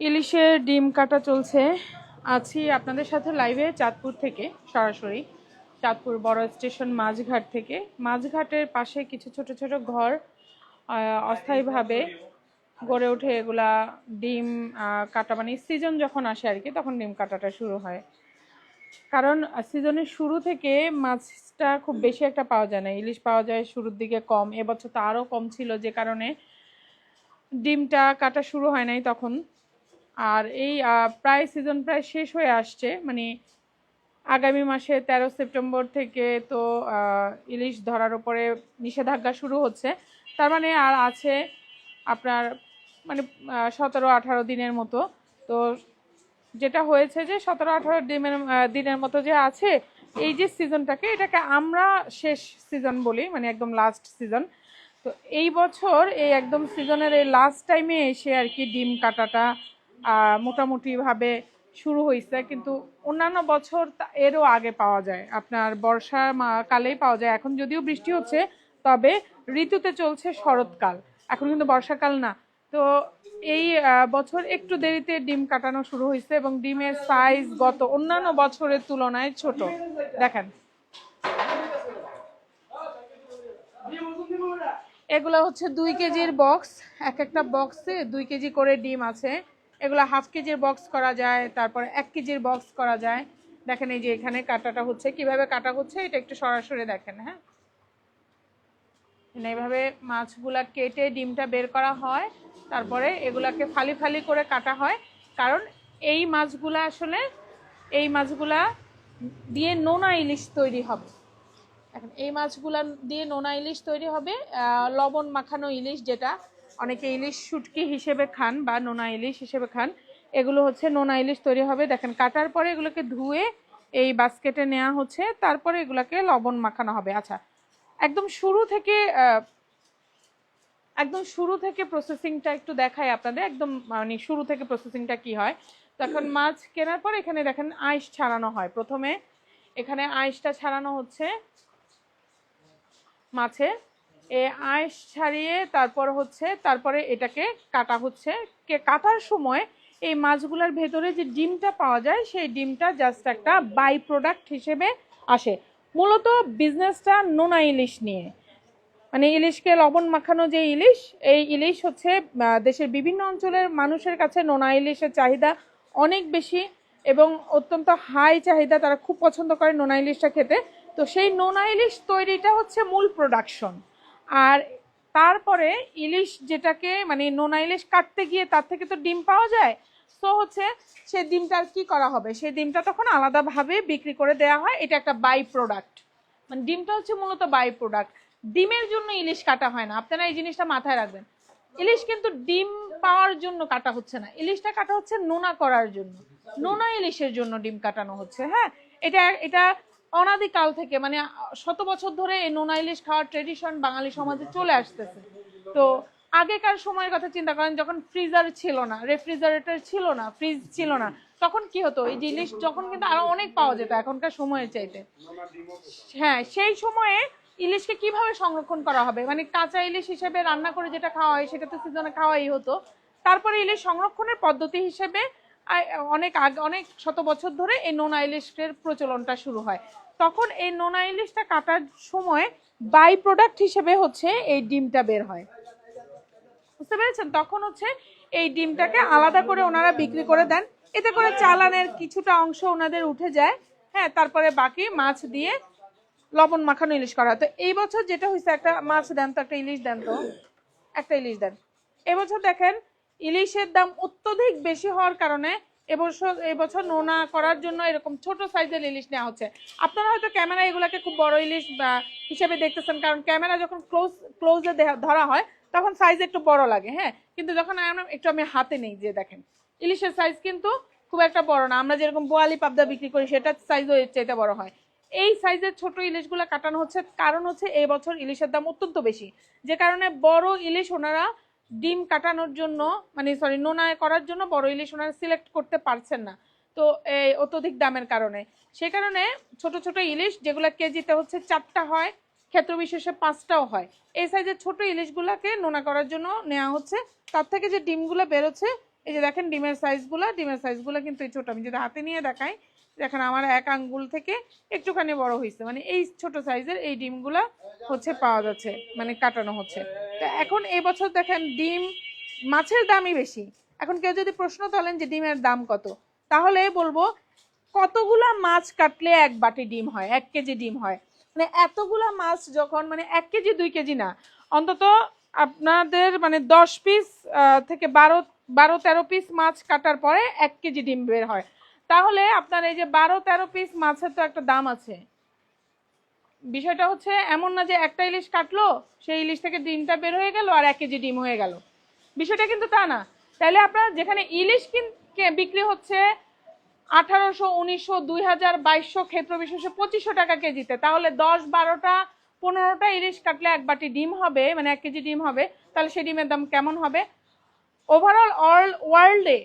ইলিশের ডিম কাটা চলছে। আছি আপনাদের সাথে লাইভে চাঁদপুর থেকে, সরাসরি। চাঁদপুর বড় স্টেশন মাঝঘাট থেকে। মাঝঘাটের পাশে কিছু ছোট ছোট ঘর অস্থায়ীভাবে গড়ে ওঠে এগুলা ডিম কাটা মানে সিজন যখন আসে আর কি, তখন ডিম কাটাটা শুরু হয়। কারণ সিজনের শুরু থেকে মাছটা খুব বেশি একটা পাওয়া যায় না। ইলিশ পাওয়া যায় শুরুর দিকে কম। এবছর তো আরও কম ছিল যে কারণে ডিমটা কাটা শুরু হয় নাই তখন। আর এই প্রায় সিজন প্রায় শেষ হয়ে আসছে মানে আগামী মাসে তেরো সেপ্টেম্বর থেকে তো ইলিশ ধরার উপরে নিষেধাজ্ঞা শুরু হচ্ছে। তার মানে আর আছে আপনার মানে সতেরো আঠারো দিনের মতো। তো যেটা হয়েছে যে সতেরো আঠারো দিনের দিনের মতো যে আছে, এই যে সিজনটাকে, এটাকে আমরা শেষ সিজন বলি মানে একদম লাস্ট সিজন তো এই বছর এই একদম সিজনের এই লাস্ট টাইমে এসে আর কি ডিম কাটাটা মোটামুটিভাবে শুরু হয়েছে কিন্তু অন্যান্য বছর এরও আগে পাওয়া যায়। আপনার বর্ষা কালেই পাওয়া যায়। এখন যদিও বৃষ্টি হচ্ছে, তবে ঋতুতে চলছে শরৎকাল। এখন কিন্তু বর্ষাকাল না। তো এই বছর একটু দেরিতে ডিম কাটানো শুরু হয়েছে এবং ডিমের সাইজ গত অন্যান্য বছরের তুলনায় ছোট। দেখেন। এগুলো হচ্ছে দুই কেজির বক্স এক একটা বক্সে দুই কেজি করে ডিম আছে। এগুলো হাফ কেজির বক্স করা যায়, তারপরে এক কেজির বক্স করা যায়। দেখেন এই যে এখানে কাটাটা হচ্ছে। কীভাবে কাটা হচ্ছে এটা একটু সরাসরি দেখেন হ্যাঁ? এইভাবে মাছগুলা কেটে ডিমটা বের করা হয়, তারপরে এগুলাকে ফালি ফালি করে কাটা হয়। কারণ এই মাছগুলা আসলে, এই মাছগুলা দিয়ে নোনা ইলিশ তৈরি হবে। এখন এই মাছগুলা দিয়ে নোনা ইলিশ তৈরি হবে লবণ মাখানো ইলিশ যেটা অনেকে ইলিশ শুটকি হিসেবে খান বা নোনা ইলিশ হিসেবে খান। এগুলো হচ্ছে নোনা ইলিশ তৈরি হবে। দেখেন, কাটার পরে এগুলোকে ধুয়ে এই বাস্কেটে নেওয়া হচ্ছে। তারপরে এগুলোকে লবণ মাখানো হবে। আচ্ছা একদম শুরু থেকে একদম শুরু থেকে প্রসেসিংটা একটু দেখাই আপনাদের। একদম মানে শুরু থেকে প্রসেসিংটা কি হয়? তো এখন মাছ কেনার পর এখানে দেখেন আইস ছাড়ানো হয়। প্রথমে এখানে আইসটা ছাড়ানো হচ্ছে মাছে। এ আইস ছাড়িয়ে তারপর হচ্ছে, তারপরে এটাকে কাটা হচ্ছে। কে, কাটার সময় এই মাছগুলোর ভেতরে যে ডিমটা পাওয়া যায়, সেই ডিমটা জাস্ট একটা বাই প্রোডাক্ট হিসেবে আসে। মূলত বিজনেসটা নোনা ইলিশ নিয়ে। মানে ইলিশকে লবণ মাখানো যে ইলিশ, এই ইলিশ হচ্ছে দেশের বিভিন্ন অঞ্চলের মানুষের কাছে নোনা ইলিশের চাহিদা অনেক বেশি এবং অত্যন্ত হাই চাহিদা, তারা খুব পছন্দ করে নোনা ইলিশটা খেতে। তো সেই নোনা ইলিশ তৈরিটা হচ্ছে মূল প্রোডাকশন আর তারপরে ইলিশ যেটাকে মানে নোনা ইলিশ কাটতে গিয়ে তার থেকে তো ডিম পাওয়া যায় তো হচ্ছে সেই ডিমটার কি করা হবে? সেই ডিমটা তখন আলাদাভাবে বিক্রি করে দেওয়া হয়, এটা একটা বাই প্রোডাক্ট মানে ডিমটা হচ্ছে মূলত বাই প্রোডাক্ট ডিমের জন্য ইলিশ কাটা হয় না, আপনারা এই জিনিসটা মাথায় রাখবেন। ইলিশ কিন্তু ডিম পাওয়ার জন্য কাটা হচ্ছে না, ইলিশটা কাটা হচ্ছে নোনা করার জন্য। নোনা ইলিশের জন্য ডিম কাটানো হচ্ছে হ্যাঁ? এটা এটা অনাদিকাল থেকে মানে শত বছর ধরে এই নোনা ইলিশ খাওয়ার ট্রেডিশন বাঙালি সমাজে চলে আসতেছে। তো আগেকার সময়ের কথা চিন্তা করেন, যখন ফ্রিজার ছিল না রেফ্রিজারেটর ছিল না ফ্রিজ ছিল না, তখন কি হতো? এই ইলিশ যখন কিন্তু আরও অনেক পাওয়া যেত এখনকার সময়ের চাইতে। হ্যাঁ সেই সময়ে ইলিশকে কীভাবে সংরক্ষণ করা হবে? মানে কাঁচা ইলিশ হিসেবে রান্না করে যেটা খাওয়া হয় সেটা তো সিজনে খাওয়াই হতো। তারপরে ইলিশ সংরক্ষণের পদ্ধতি হিসেবে অনেক আগে, অনেক শত বছর ধরে এই নোনা ইলিশের প্রচলনটা শুরু হয়। তখন এই নোনা ইলিশটা কাটার সময় বাই প্রোডাক্ট হিসেবে হচ্ছে এই ডিমটা বের হয়। বুঝতে পেরেছেন? তখন হচ্ছে এই ডিমটাকে আলাদা করে ওনারা বিক্রি করে দেন। এতে করে চালানের কিছুটা অংশ ওনাদের উঠে যায়। হ্যাঁ তারপরে বাকি মাছ দিয়ে লবণ মাখানো ইলিশ করা হয়। তো এই বছর যেটা হয়েছে, একটা মাছ দেন তো, একটা ইলিশ দেন তো, একটা ইলিশ দেন। এবছর দেখেন ইলিশের দাম অত্যধিক বেশি হওয়ার কারণে এবছর এবছর নোনা করার জন্য এরকম ছোট সাইজের ইলিশ নেওয়া হচ্ছে। আপনারা হয়তো ক্যামেরা এগুলাকে খুব বড় ইলিশ হিসেবে দেখতেছেন, কারণ ক্যামেরা যখন ক্লোজ, ক্লোজে ধরা হয়, তখন সাইজ একটু বড় লাগে হ্যাঁ? কিন্তু যখন আমরা একটু আমি হাতে নেই, যে দেখেন, ইলিশের সাইজ কিন্তু খুব একটা বড় না। আমরা যেরকম বোয়ালি পাবদা বিক্রি করি, সেটার সাইজও এর চাইতে বড় হয়। এই সাইজের ছোট ইলিশগুলো কাটানো হচ্ছে, কারণ হচ্ছে এই বছর ইলিশের দাম অত্যন্ত বেশি। যে কারণে বড় ইলিশ ওনারা ডিম কাটানোর জন্য মানে সরি নোনা করার জন্য বড় ইলিশ ওনারা সিলেক্ট করতে পারছেন না। তো এই অত্যধিক দামের কারণে। সে কারণে ছোট ছোট ইলিশ যেগুলো কেজিতে হচ্ছে চারটা হয়, ক্ষেত্র বিশেষে পাঁচটাও হয়। এই সাইজের ছোট ইলিশগুলোকে নোনা করার জন্য নেওয়া হচ্ছে। তার থেকে যে ডিমগুলো বেরোচ্ছে, এই যে দেখেন ডিমের সাইজগুলো ডিমের সাইজগুলো কিন্তু এই ছোটো। আমি যদি হাতে নিয়ে দেখাই দেখেন আমার এক আঙ্গুল থেকে একটুখানি বড় হয়েছে মানে এই ছোট সাইজের এই ডিমগুলা হচ্ছে পাওয়া যাচ্ছে মানে কাটানো হচ্ছে। তো এখন এবছর দেখেন ডিম মাছের দামই বেশি। এখন কেউ যদি প্রশ্ন তোলেন যে ডিমের দাম কত, তাহলে বলব কতগুলা মাছ কাটলে এক বাটি ডিম হয়, এক কেজি ডিম হয়? মানে এতগুলা মাছ যখন মানে এক কেজি, দুই কেজি না, অন্তত আপনাদের মানে দশ পিস থেকে বারো বারো, তেরো পিস মাছ কাটার পরে এক কেজি ডিম বের হয়। তাহলে আপনার এই যে বারো তেরো পিস মাছের তো একটা দাম আছে। বিষয়টা হচ্ছে এমন না যে একটা ইলিশ কাটলো, সেই ইলিশ থেকে ডিমটা বের হয়ে গেল আর এক কেজি ডিম হয়ে গেল। বিষয়টা কিন্তু তা না। তাহলে আপনার যেখানে ইলিশ বিক্রি হচ্ছে আঠারোশো, উনিশশো, দুই হাজার, বাইশশো, ক্ষেত্র বিশেষে পঁচিশশো টাকা কেজিতে, তাহলে দশ, বারোটা, পনেরোটা ইলিশ কাটলে এক বাটি ডিম হবে মানে এক কেজি ডিম হবে, তাহলে সেই ডিমের দাম কেমন হবে? ওভারঅল অল ওয়ার্ল্ডে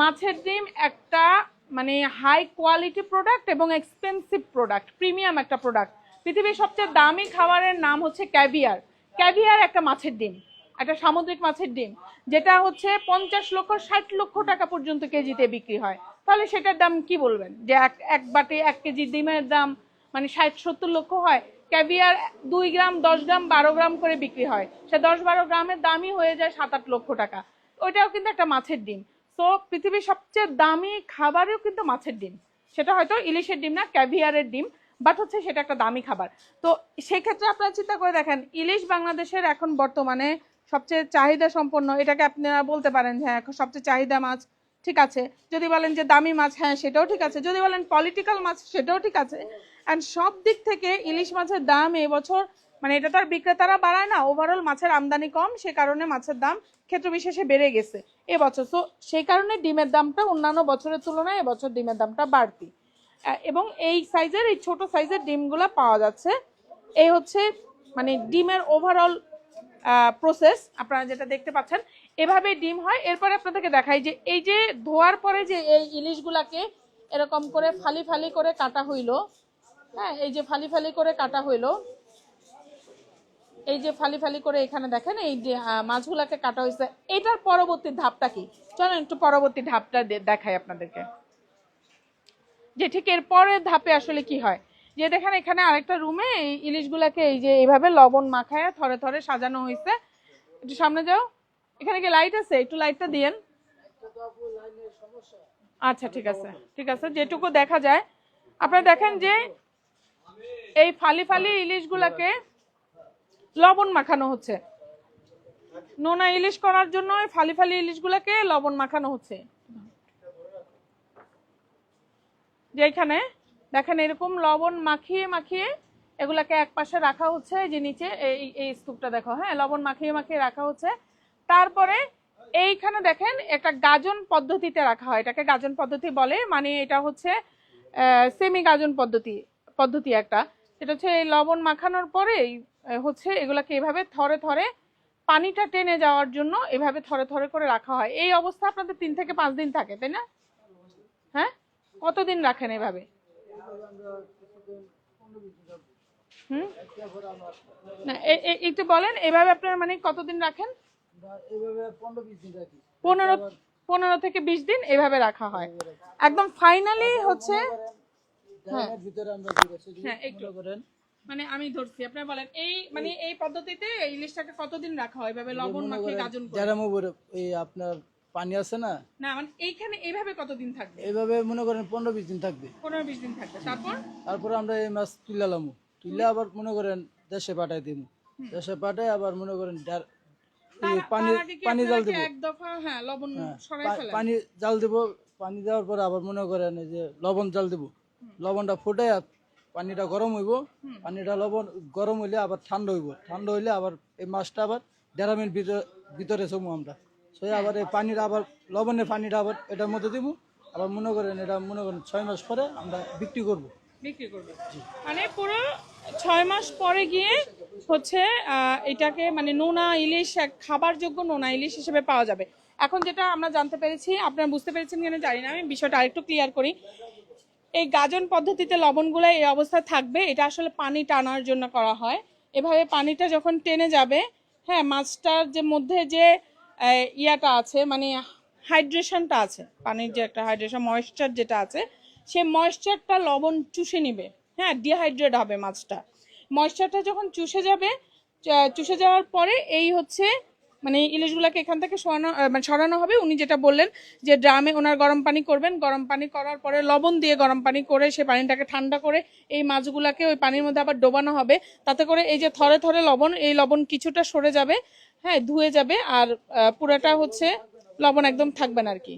মাছের ডিম একটা মানে হাই কোয়ালিটি প্রোডাক্ট এবং এক্সপেন্সিভ প্রোডাক্ট প্রিমিয়াম একটা প্রোডাক্ট পৃথিবীর সবচেয়ে দামি খাবারের নাম হচ্ছে ক্যাভিয়ার ক্যাভিয়ার একটা মাছের ডিম, একটা সামুদ্রিক মাছের ডিম, যেটা হচ্ছে পঞ্চাশ লক্ষ, ষাট লক্ষ টাকা পর্যন্ত কেজিতে বিক্রি হয়। তাহলে সেটার দাম কি বলবেন? যে এক এক বাটি এক কেজি ডিমের দাম মানে ষাট, সত্তর লক্ষ হয়। ক্যাভিয়ার দুই গ্রাম, দশ গ্রাম, বারো গ্রাম করে বিক্রি হয়। সে দশ, বারো গ্রামের দামই হয়ে যায় সাত, আট লক্ষ টাকা। ওইটাও কিন্তু একটা মাছের ডিম। তো পৃথিবীর সবচেয়ে দামি খাবারও কিন্তু মাছের ডিম। সেটা হয়তো ইলিশের ডিম না, ক্যাভিয়ারের ডিম বাট হচ্ছে সেটা একটা দামি খাবার। তো সেক্ষেত্রে আপনারা চিন্তা করে দেখেন, ইলিশ বাংলাদেশের এখন বর্তমানে সবচেয়ে চাহিদা সম্পন্ন, এটাকে আপনারা বলতে পারেন যে হ্যাঁ সবচেয়ে চাহিদা মাছ, ঠিক আছে। যদি বলেন যে দামি মাছ হ্যাঁ সেটাও ঠিক আছে। যদি বলেন পলিটিক্যাল মাছ, সেটাও ঠিক আছে। অ্যান্ড সব দিক থেকে ইলিশ মাছের দাম এবছর মানে এটা তো আর বিক্রেতারা বাড়ায় না ওভারঅল মাছের আমদানি কম, সে কারণে মাছের দাম ক্ষেত্র বিশেষে বেড়ে গেছে এবছর। তো সেই কারণে ডিমের দামটা অন্যান্য বছরের তুলনায় এবছর ডিমের দামটা বাড়তি। এবং এই সাইজের এই ছোট সাইজের ডিমগুলো পাওয়া যাচ্ছে। এই হচ্ছে মানে ডিমের ওভারঅল প্রসেস আপনারা যেটা দেখতে পাচ্ছেন। এভাবে ডিম হয়। এরপরে আপনাদেরকে দেখাই যে, এই যে ধোয়ার পরে যে এই ইলিশগুলাকে এরকম করে ফালি ফালি করে কাটা হইল হ্যাঁ এই যে ফালি ফালি করে কাটা হইল এই যে ফালি ফালি করে এখানে দেখেন, এই যে মাছগুলাকে কাটা হয়েছে। এটার পরবর্তী ধাপটা কি? চলেন একটু পরবর্তী ধাপটা দেখাই আপনাদেরকে। যে ঠিক এর পরের ধাপে আসলে কি হয়? যে দেখেন, এখানে আরেকটা রুমে এই ইলিশগুলাকে এই যে এইভাবে লবণ মাখায়, থরে থরে সাজানো হয়েছে। একটু সামনে যাও। এখানে কি লাইট আছে? একটু লাইটটা দিয়েন। আচ্ছা ঠিক আছে। ঠিক আছে, যেটুকু দেখা যায়। আপনারা দেখেন যে এই ফালি ফালি ইলিশগুলাকে লবণ মাখানো হচ্ছে। নোনা ইলিশ করার জন্য ফালি ফালি ইলিশগুলোকে লবণ মাখানো হচ্ছে। যে এখানে দেখেন এরকম লবণ মাখিয়ে মাখিয়ে এগুলাকে এক পাশে রাখা হচ্ছে যে নিচে এই এই স্তূপটা দেখো হ্যাঁ লবণ মাখিয়ে মাখিয়ে রাখা হচ্ছে। তারপরে এইখানে দেখেন একটা গাজন পদ্ধতিতে রাখা হয় এটাকে গাজন পদ্ধতি বলে মানে এটা হচ্ছে সেমি গাজন পদ্ধতি পদ্ধতি একটা। সেটা হচ্ছে লবণ মাখানোর আহ, হচ্ছে এগুলাকে এভাবে থরে থরে পানিটা টেনে যাওয়ার জন্য এভাবে থরে থরে করে রাখা হয়। এই অবস্থা আপনাদের তিন থেকে পাঁচ দিন থাকে তাই না? হ্যাঁ? কতদিন রাখেন এভাবে? হুম? না একটু বলেন এভাবে আপনারা মানে কতদিন রাখেন? পনেরো পনেরো থেকে বিশ দিন এভাবে রাখা হয়। একদম ফাইনালি হচ্ছে যদি হ্যাঁ, একটু। করেন। মানে আমি ধরছি আপনারা বলেন এই মানে এই পদ্ধতিতে এই ইলিশটাকে কতদিন রাখা হয়? এভাবে লবণ মাখিয়ে গাজন করে। যারা এই আপনার পানি আছে না না মানে এইখানে এইভাবে কতদিন থাকবে? এইভাবে মনে করেন পনেরো বিশ দিন থাকবে। পনেরো বিশ দিন থাকবে। তারপর? তারপরে আমরা এই মাছ তুলালাম তুলে আবার মনে করেন দেশে পাঠাই দিব। দেশে পাঠাই আবার মনে করেন পানি পানি জাল দেবো। এক দফা হ্যাঁ লবণ সরাই পা- পানি জাল দেব পানি দেওয়ার পর আবার মনে করেন এই যে লবণ জাল দেব। লবণটা ফুটে পানিটা গরম হইব পানিটা লবণ গরম হইলে আবার ঠান্ডা হইব। ঠান্ডা হইলে আবার এই মাছটা আবার ডেরামের ভিতরে ভিতরে চমু আমরা। সেই আবার এই পানিটা আবার লবণের পানিটা আবার এটার মধ্যে দিব আবার মনে করেন এটা মনে করেন ছয় মাস পরে আমরা বিক্রি করব। বিক্রি করবে। মানে পুরো ছয় মাস পরে গিয়ে হচ্ছে এটাকে মানে নোনা ইলিশ এক খাবারযোগ্য নোনা ইলিশ হিসেবে পাওয়া যাবে। এখন যেটা আমরা জানতে পেরেছি আপনারা বুঝতে পেরেছেন কিনা জানি না আমি বিষয়টা আরেকটু ক্লিয়ার করি। এই গাজন পদ্ধতিতে লবণগুলো এই অবস্থায় থাকবে। এটা আসলে পানি টানার জন্য করা হয়। এভাবে পানিটা যখন টেনে যাবে হ্যাঁ মাছটার যে মধ্যে যে ইয়াটা আছে মানে হাইড্রেশনটা আছে, পানির যে একটা হাইড্রেশন, ময়েশ্চার যেটা আছে, সেই ময়েশ্চারটা লবণ চুষে নিবে। হ্যাঁ ডিহাইড্রেট হবে মাছটা। ময়েশ্চারটা যখন চুষে যাবে, চুষে যাওয়ার পরে এই হচ্ছে মানে ইলিশগুলোকে এখান থেকে সরানো মানে সরানো হবে। উনি যেটা বললেন যে ড্রামে ওনার গরম পানি করবেন। গরম পানি করার পরে লবণ দিয়ে গরম পানি করে সে পানিটাকে ঠান্ডা করে এই মাছগুলোকে ওই পানির মধ্যে আবার ডোবানো হবে। তাতে করে এই যে থরে থরে লবণ, এই লবণ কিছুটা সরে যাবে হ্যাঁ ধুয়ে যাবে আর পুরোটা হচ্ছে লবণ একদম থাকবে না আর কি।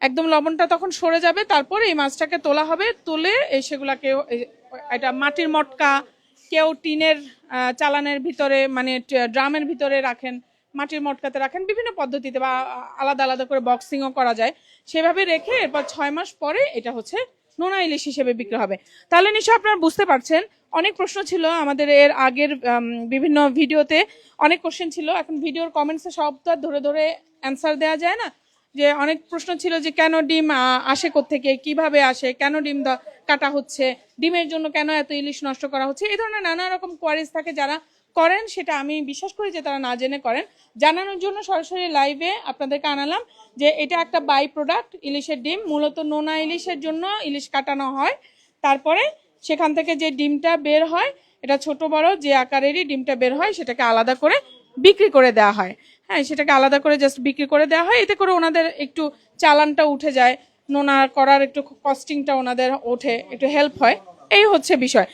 একদম লবণটা তখন সরে যাবে, তারপর এই মাছটাকে তোলা হবে। তুলে এই সেগুলাকে এটা মাটির মটকা কেউ টিনের চালানের ভিতরে মানে ড্রামের ভিতরে রাখেন, মাটির মটকাতে রাখেন, বিভিন্ন পদ্ধতিতে বা আলাদা আলাদা করে বক্সিংও করা যায়। সেভাবে রেখে এরপর ছয় মাস পরে এটা হচ্ছে নোনা ইলিশ হিসেবে বিক্রি হবে। তাহলে নিশ্চয়ই আপনারা বুঝতে পারছেন, অনেক প্রশ্ন ছিল আমাদের এর আগের বিভিন্ন ভিডিওতে, অনেক কোশ্চেন ছিল, এখন ভিডিওর কমেন্টসে সব তো ধরে ধরে অ্যান্সার দেওয়া যায় না। যে অনেক প্রশ্ন ছিল যে কেন ডিম আসে থেকে কীভাবে আসে, কেন ডিম কাটা হচ্ছে, ডিমের জন্য কেন এত ইলিশ নষ্ট করা হচ্ছে, এই ধরনের নানা রকম কোয়ারিজ থাকে যারা করেন, সেটা আমি বিশ্বাস করি যে তারা না জেনে করেন। জানানোর জন্য সরাসরি লাইভে আপনাদেরকে আনালাম যে এটা একটা বাই প্রোডাক্ট ইলিশের ডিম, মূলত নোনা ইলিশের জন্য ইলিশ কাটানো হয়। তারপরে সেখান থেকে যে ডিমটা বের হয়, এটা ছোট বড় যে আকারেরই ডিমটা বের হয়, সেটাকে আলাদা করে বিক্রি করে দেওয়া হয়। হ্যাঁ সেটাকে আলাদা করে জাস্ট বিক্রি করে দেওয়া হয়, এতে করে ওনাদের একটু চালানটা উঠে যায়। নোনা করার একটু কস্টিংটা ওনাদের ওঠে, একটু হেল্প হয়। এই হচ্ছে বিষয়।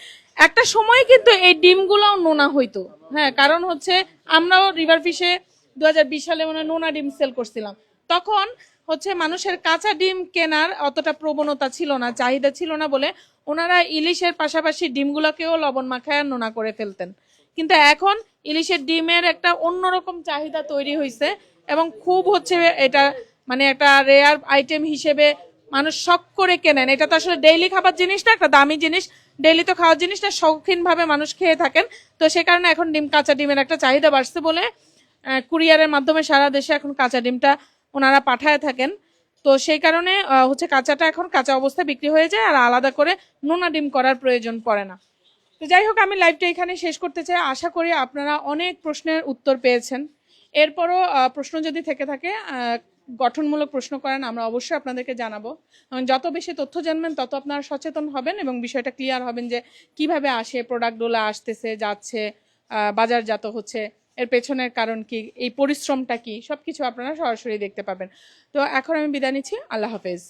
একটা সময় কিন্তু এই ডিমগুলোও নোনা হইতো। হ্যাঁ কারণ হচ্ছে আমরাও রিভার ফিশে দু হাজার বিশ সালে মনে নোনা ডিম সেল করছিলাম। তখন হচ্ছে মানুষের কাঁচা ডিম কেনার অতটা প্রবণতা ছিল না, চাহিদা ছিল না বলে ওনারা ইলিশের পাশাপাশি ডিমগুলোকেও লবণ মাখায় নোনা করে ফেলতেন। কিন্তু এখন ইলিশের ডিমের একটা অন্যরকম চাহিদা তৈরি হয়েছে এবং খুব হচ্ছে এটা মানে একটা রেয়ার আইটেম হিসেবে মানুষ শখ করে কেনেন। এটা তো আসলে ডেইলি খাবার জিনিস না, একটা দামি জিনিস। ডেইলি তো খাওয়ার জিনিস না শৌখিন ভাবে মানুষ খেয়ে থাকেন। তো সে কারণে এখন ডিম, কাঁচা ডিমের একটা চাহিদা বাড়ছে বলে কুরিয়ারের মাধ্যমে সারা দেশে এখন কাঁচা ডিমটা ওনারা পাঠায় থাকেন। তো সেই কারণে হচ্ছে কাঁচাটা এখন কাঁচা অবস্থায় বিক্রি হয়ে যায় আর আলাদা করে নোনা ডিম করার প্রয়োজন পড়ে না। তো যাই হোক, আমি লাইভটা এখানে শেষ করতে চাই। আশা করি আপনারা অনেক প্রশ্নের উত্তর পেয়েছেন। এরপরও প্রশ্ন যদি থেকে থাকে গঠনমূলক প্রশ্ন করেন, আমরা অবশ্যই আপনাদেরকে জানাব। এবং যত বেশি তথ্য জানবেন, তত আপনারা সচেতন হবেন এবং বিষয়টা ক্লিয়ার হবেন যে কীভাবে আসে প্রোডাক্টগুলো আসতেছে, যাচ্ছে বাজারজাত হচ্ছে, এর পেছনের কারণ কি, এই পরিশ্রমটা কি সব কিছু আপনারা সরাসরি দেখতে পাবেন। তো এখন আমি বিদায় নিচ্ছি, আল্লাহ হাফেজ।